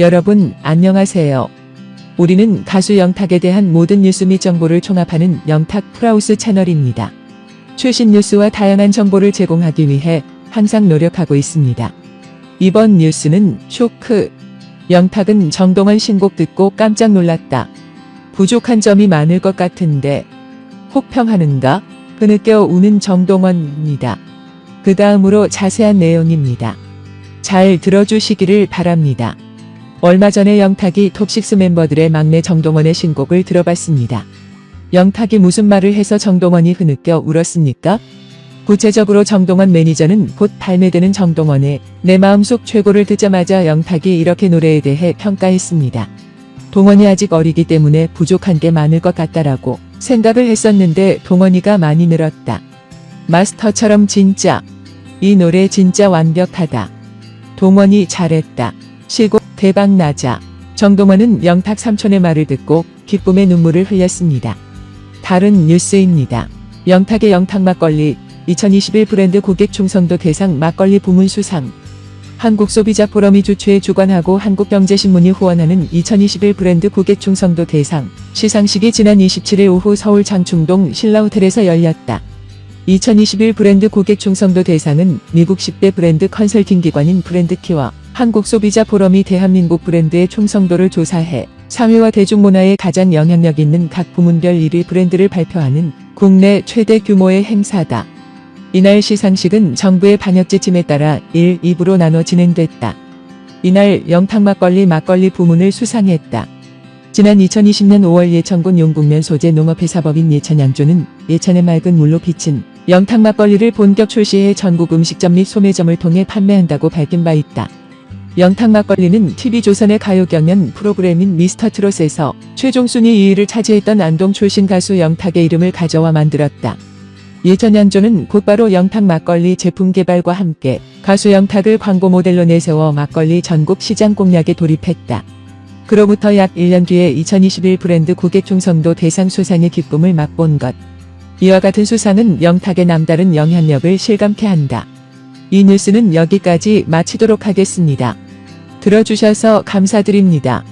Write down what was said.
여러분, 안녕하세요. 우리는 가수 영탁에 대한 모든 뉴스 및 정보를 총합하는 영탁 프라우스 채널입니다. 최신 뉴스와 다양한 정보를 제공하기 위해 항상 노력하고 있습니다. 이번 뉴스는 쇼크. 영탁은 정동원 신곡 듣고 깜짝 놀랐다. 부족한 점이 많을 것 같은데 혹평하는가? 흐느껴 우는 정동원입니다. 그 다음으로 자세한 내용입니다. 잘 들어주시기를 바랍니다. 얼마 전에 영탁이 톱식스 멤버들의 막내 정동원의 신곡을 들어봤습니다. 영탁이 무슨 말을 해서 정동원이 흐느껴 울었습니까? 구체적으로 정동원 매니저는 곧 발매되는 정동원의 내 마음속 최고를 듣자마자 영탁이 이렇게 노래에 대해 평가했습니다. 동원이 아직 어리기 때문에 부족한 게 많을 것 같다라고 생각을 했었는데 동원이가 많이 늘었다. 마스터처럼 진짜. 이 노래 진짜 완벽하다. 동원이 잘했다. 시곡 대박 나자. 정동원은 영탁 삼촌의 말을 듣고 기쁨의 눈물을 흘렸습니다. 다른 뉴스입니다. 영탁의 영탁 막걸리 2021 브랜드 고객 충성도 대상 막걸리 부문 수상. 한국소비자 포럼이 주최 주관하고 한국경제신문이 후원하는 2021 브랜드 고객 충성도 대상 시상식이 지난 27일 오후 서울 장충동 신라호텔에서 열렸다. 2021 브랜드 고객 충성도 대상은 미국 10대 브랜드 컨설팅 기관인 브랜드키와 한국 소비자 포럼이 대한민국 브랜드의 충성도를 조사해 사회와 대중문화에 가장 영향력 있는 각 부문별 1위 브랜드를 발표하는 국내 최대 규모의 행사다. 이날 시상식은 정부의 방역 지침에 따라 1, 2부로 나눠 진행됐다. 이날 영탁 막걸리 막걸리 부문을 수상했다. 지난 2020년 5월 예천군 용국면 소재 농업회사법인 예천양조는 예천의 맑은 물로 비친 영탁 막걸리를 본격 출시해 전국 음식점 및 소매점을 통해 판매한다고 밝힌 바 있다. 영탁 막걸리는 TV조선의 가요 경연 프로그램인 미스터 트롯에서 최종 순위 2위를 차지했던 안동 출신 가수 영탁의 이름을 가져와 만들었다. 예천양조는 곧바로 영탁 막걸리 제품 개발과 함께 가수 영탁을 광고 모델로 내세워 막걸리 전국 시장 공략에 돌입했다. 그로부터 약 1년 뒤에 2021 브랜드 고객 충성도 대상 수상의 기쁨을 맛본 것. 이와 같은 수상은 영탁의 남다른 영향력을 실감케 한다. 이 뉴스는 여기까지 마치도록 하겠습니다. 들어주셔서 감사드립니다.